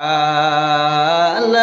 العالمين.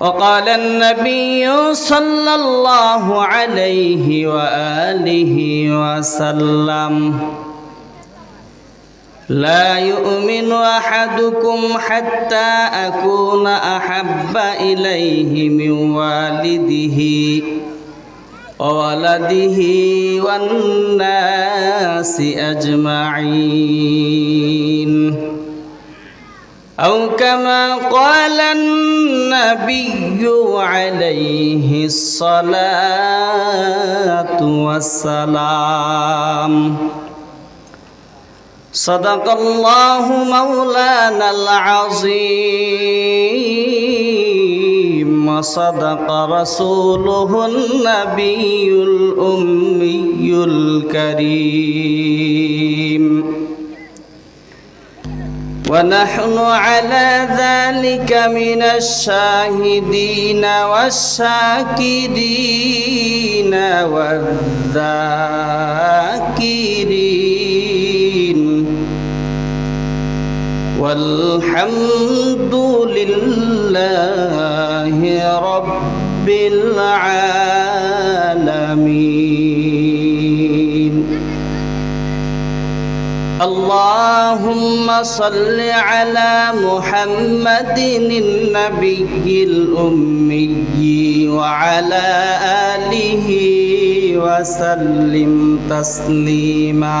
وقال النبي صلى الله عليه وآله وسلم لا يؤمن أحدكم حتى أكون أحب إليه من والده. وولده والناس أجمعين. أو كما قال النبي عليه الصلاة والسلام. صدق الله مولانا العظيم. وصدق رسوله النبي الأمي الكريم. ونحن على ذلك من الشاهدين والشاكرين والذاكرين. والحمد لله رب العالمين اللهم صل على محمد النبي الأمي وعلى آله وسلم تسليما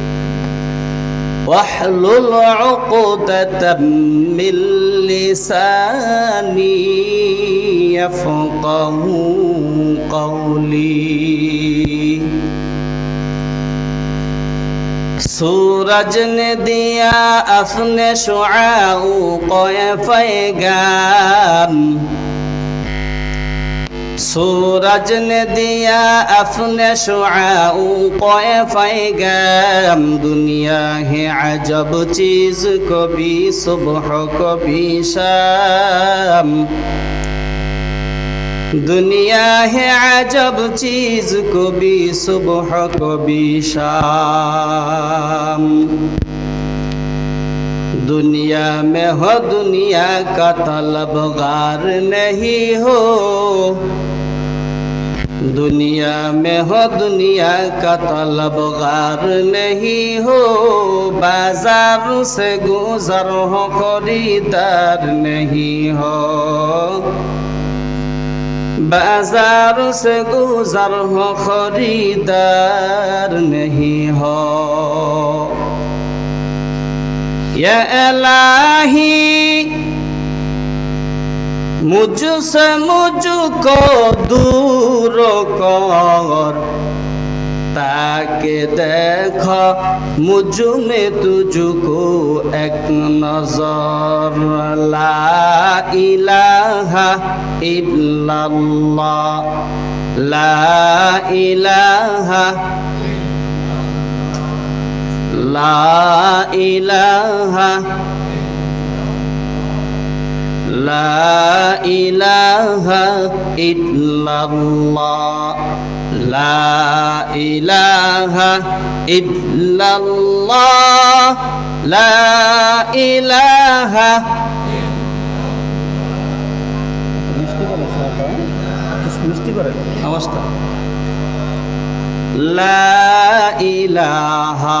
واحلل عقدة من لساني يفقه قولي सूरज ने दिया अपने शुआऊ को पैगाम सूरज ने दिया अपने शुआऊ को पैगाम दुनिया है अजब चीज कभी सुबह कभी शाम दुनिया है अजब चीज कभी सुबह कभी शाम दुनिया में हो दुनिया का तलबगार नहीं हो दुनिया में हो दुनिया का तलबगार नहीं हो बाजार से गुजर हो खरीदार नहीं हो बाजार से गुजर हो खरीदार नहीं हो या इलाही मुझसे मुझको दूर कर ताके देखो मुझ में तुझको एक नजर ला इलाहा इल्लल्लाह ला इलाहा ला इलाहा لا إله إلا الله لا إله إلا الله لا إله আওয়াজটা লা ইলাহা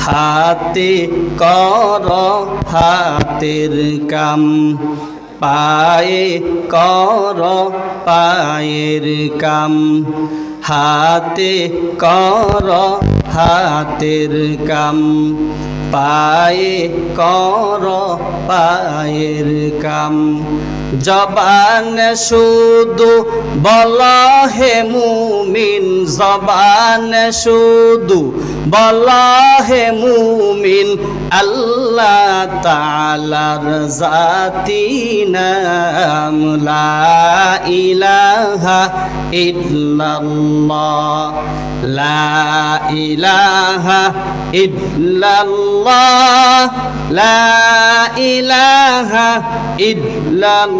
হাতে কর, হাতের কাম, পায়ে কর, পায়ের কাম। হাতে কর, হাতের কাম, পায়ে কর, পায়ের কাম। জবান শুধু বল হে মুমিন, জবান শুধু বল হে মুমিন, আল্লাহ তালার জাতি নাম ইলাহা ইল্লাল্লাহ, লা ইলাহা ইল্লাল্লাহ, লা ইলাহা ইল্লাল্লাহ।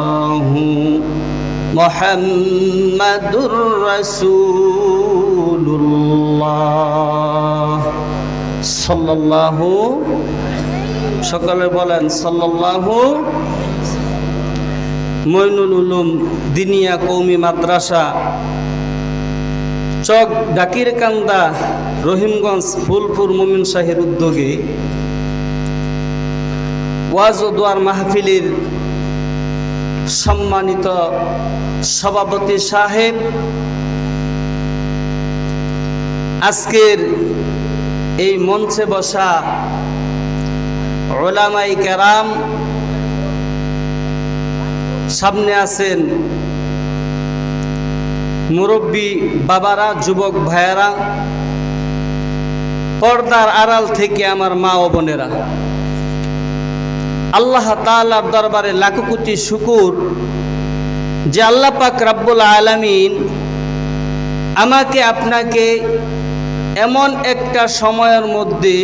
মোহাম্মদুর রসুল্লাহ সাল্লাল্লাহু, সকালে বলেন, সাল্লাল্লাহু মইনুল উলুম দিনিয়া কৌমি মাদ্রাসা, চক ডাকির কান্দা রহিমগঞ্জ ফুলপুর মুমিন শাহের উদ্যোগে ওয়াজ ও দোয়ার মাহফিলির সম্মানিত সভাপতি সাহেব, আজকের এই মঞ্চে বসা ওলামাই কেরাম সামনে আছেন মুরব্বী বাবারা, যুবক ভাইয়েরা, পর্দার আড়াল থেকে আমার মা ও বোনেরা। আল্লাহ তালার দরবারে লাখো কোটি শুকুর যে আল্লাহ পাক রাব্বুল আলামিন আমাকে আপনাকে এমন একটা সময়ের মধ্যে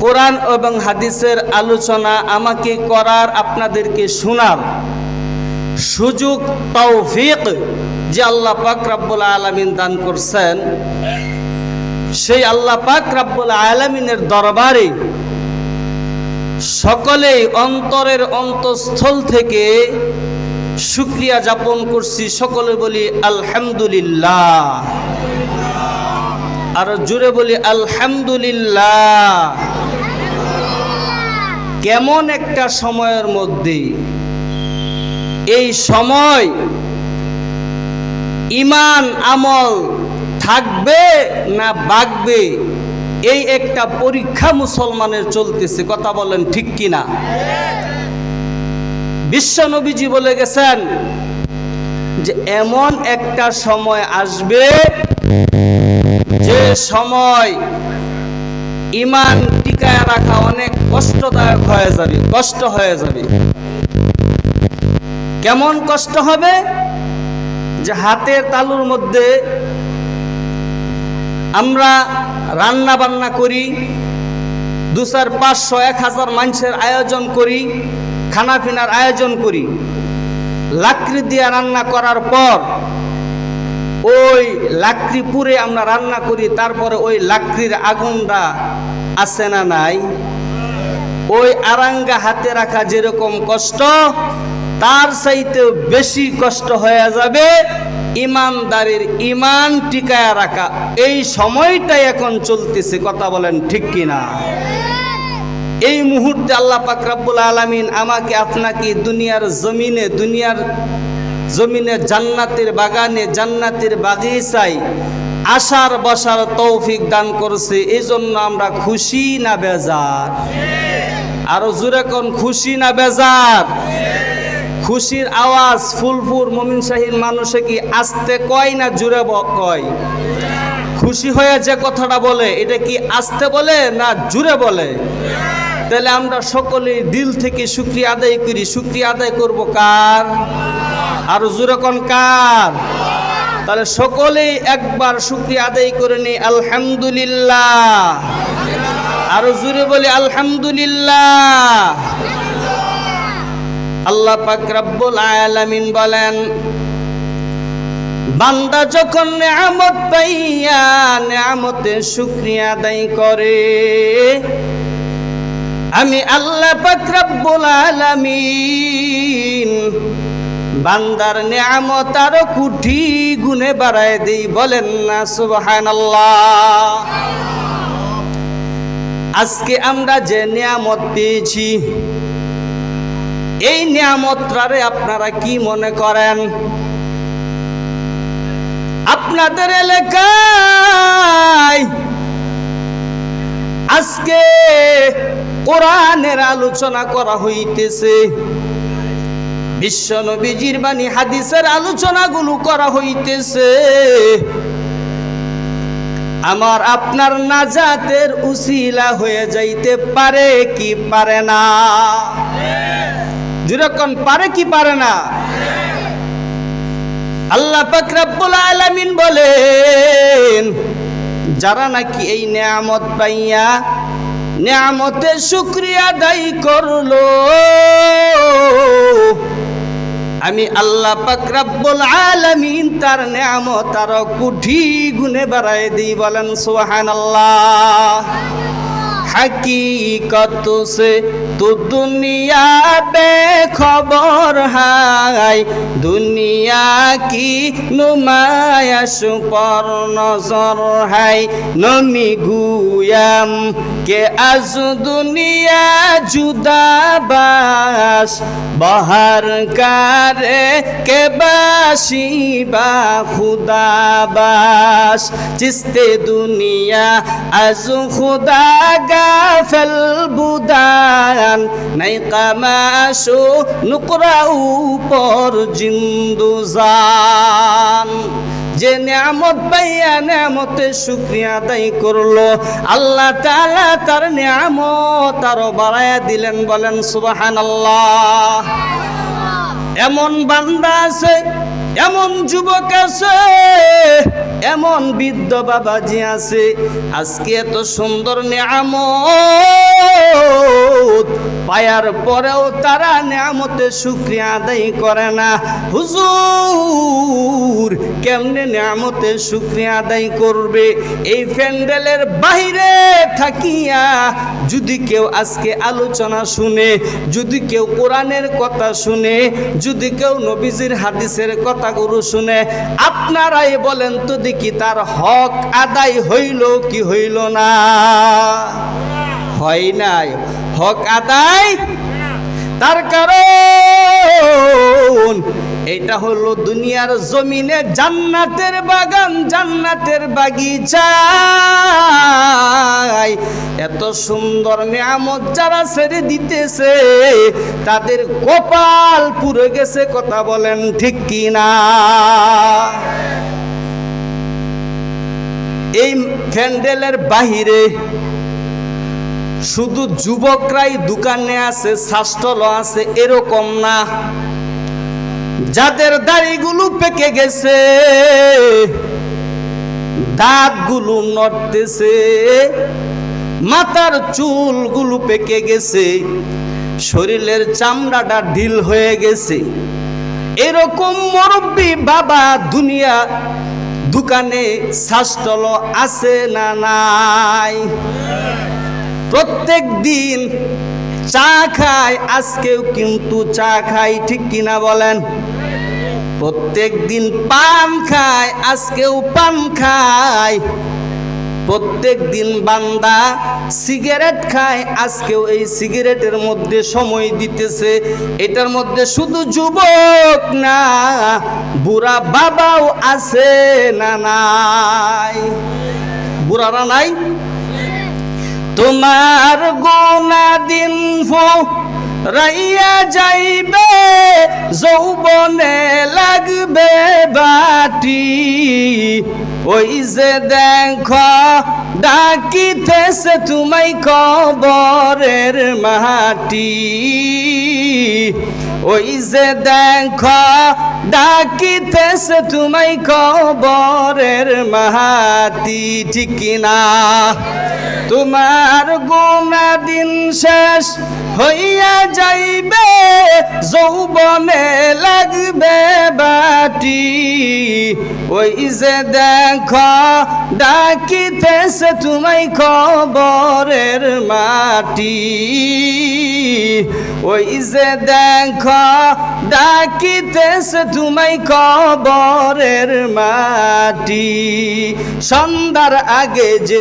কোরআন এবং হাদিসের আলোচনা আমাকে করার আপনাদেরকে শোনার সুযোগ, তৌফিক যে আল্লাহ পাক রাব্বুল আলামিন দান করছেন। সেই আল্লাহ পাক রাব্বুল আলামিনের দরবারে সকলেই অন্তরের অন্তঃস্থল থেকে শুক্রিয়া যাপন করছি। সকলে বলি আলহামদুলিল্লাহ। আর জুড়ে বলি আলহামদুলিল্লাহ। কেমন একটা সময়ের মধ্যে এই সময় ইমান আমল থাকবে না বাগবে? এই একটা পরীক্ষা মুসলমানের চলতেছে, কথা বলেন ঠিক কিনা? বিশ্ব নবীজি বলে গেছেন যে, এমন একটা সময় আসবে যে সময় ইমান টিকায় রাখা অনেক কষ্টদায়ক হয়ে যাবে, কষ্ট হয়ে যাবে। কেমন কষ্ট হবে? যে হাতের তালুর মধ্যে আমরা রান্না বান্না করি দু চার পাঁচশো, এক হাজার মানুষের আয়োজন করি খানা পিনার আয়োজন করি। লাকড়ি দিয়ে রান্না করার পর ওই লাকড়ি পুরে আমরা রান্না করি, তারপরে ওই লাকড়ির আগুনটা আছে না নাই? ওই আরাঙ্গা হাতে রাখা যেরকম কষ্ট, তার চাইতে বেশি কষ্ট হয়ে যাবে ইমানদারের ইমান টিকায় রাখা। এই সময়টাই এখন চলতেছে, কথা বলেন ঠিক কিনা? এই মুহূর্তে আল্লাহ পাক রাব্বুল আলামিন আমাকে আপনাকে দুনিয়ার জমিনে দুনিয়ার জমিনে জান্নাতের বাগানে, জান্নাতের বাগিচায় আসার বসার তৌফিক দান করছে এই জন্য আমরা খুশি না বেজার? আরও জোরে কোন খুশি না বেজার? খুশির আওয়াজ ফুলপুর মমিন শাহীর মানুষে কি আস্তে কয় না জুড়ে কয়? খুশি হয়ে যে কথাটা বলে, এটা কি আস্তে বলে না জুড়ে বলে? তাহলে আমরা সকলেই দিল থেকে শুক্রিয়া আদায় করি। শুক্রিয়া আদায় করব কার? আর জুড়ে কোন কার? তাহলে সকলেই একবার শুক্রিয়া আদায় করে নি আলহামদুলিল্লাহ। আরও জুড়ে বলি, আলহামদুলিল্লাহ। আল্লাহ পাক রব্বুল আলামিন বলেন, বান্দা যখন নেয়ামত পাইয়া নেয়ামতের শুক্রিয়া আদায় করে, আমি আল্লাহ পাক রব্বুল আলামিন বান্দার নেয়ামত আরও কুঠি গুনে বাড়ায় দেই, বলেন না, সুবহানাল্লাহ। আজকে আমরা যে নিয়ামত পেয়েছি এই নিয়ামতটারে আপনারা কি মনে করেন? আপনাদের এলাকায় আজকে কোরআনের আলোচনা করা হইতেছে। বিশ্ব নবীজির বাণী, হাদিসের আলোচনাগুলো করা হইতেছে। আমার আপনার নাজাতের উসিলা হয়ে যাইতে পারে কি পারে না? যেরকম পারে কি পারে না? আল্লাহ আলামিন বলেন, যারা নাকি এই নিয়ামত পাইয়া নিয়ামতের শুক্রিয়া দায়ী করল, আমি আল্লাহ পাক রব্বুল আলামিন তার নিয়ামত আরও কুঠি গুনে বাড়ায় দিই, বলেন সুবহানাল্লাহ। হাকিকত সে তো দুনিয়া বে খবর হাই দুনিয়া কি নুমায়া সুপর নজর হাই নমি গুয়াম কে আজ দুনিয়া জুদা বাস বহার কারে কে বাসি বা খুদা বাস চিস্তে দুনিয়া আজ খুদা গা বুদান নাই কামাশো নুকরাউ পর জিন্দুজান। যে নিয়ামত পাইয়া নিয়ামতের শুক্রিয়া আদায় করল, আল্লাহ তাআলা তার নিয়ামত আরও বাড়াইয়া দিলেন, বলেন সুবহানাল্লাহ। এমন বান্দা আছে এমন যুবক আছে, এমন বৃদ্ধ বাবাজি আছে, আজকে এত সুন্দর নিয়ামত, পায়ার পরেও তারা নিয়ামতের শুক্রিয়া আদায় করে না। হুজুর, কেমনে নিয়ামতের শুক্রিয়া আদায় করবে? এই প্যান্ডেলের বাইরে থাকিয়া যদি কেউ আজকে আলোচনা শুনে, যদি কেউ কোরআনের কথা শুনে, যদি কেউ নবীজির হাদিসের কথাগুলো শুনে আপনারাই বলেন তো দেখি তার হক আদায় হইল কি হইল না? হয় নাই। হক আদায় তার কারণ এটা হলো দুনিয়ার জমিনে জান্নাতের বাগান, জান্নাতের বাগিচা এত সুন্দর নিয়ামত যারা ছেড়ে দিতেছে, তাদের কপাল পুরে গেছে, কথা বলেন ঠিক কি না এই প্যান্ডেলের বাহিরে শুধু যুবকরাই দোকানে আছে শাস্টল আছে, এরকম না। যাদের দাড়িগুলো পেকে গেছে, দাঁতগুলো নড়তেছে, মাথার চুলগুলো পেকে গেছে, শরীরের চামড়াটা ঢিল হয়ে গেছে। এরকম মুরব্বী বাবা দুনিয়া দোকানে শাস্টল আছে না নাই? প্রত্যেক দিন চা খায় আজকেও কিন্তু চা খাই, ঠিক কিনা বলেন? প্রত্যেক দিন পান খায় আজকেও পান খায় প্রত্যেক দিন বান্দা সিগারেট খায়, আজকেও এই সিগারেটের মধ্যে সময় দিতেছে। এটার মধ্যে শুধু যুবক না, বুড়া বাবাও আছে না নাই? বুড়ারা নাই? তোমার গোনা দিন রাইয়া যাইবে, যৌবনে লাগবে বাটি। ওই যে দেখ, ডাকিতেছে তুমি কবরের মাটি। ওই যে দেখ, ডাকিতেছে তুমি কবরের মাটি ঠিক না তোমার গুণা দিন শেষ হইয়া যাইবে, যৌবনে লাগবে বাটি। ওই যে দেখ, ডাকিতেছে তুমি খবরের মাটি। ওই যে দেখ ডাকিতেছে তুমি কবরের মাটি। সন্ধ্যার আগে যে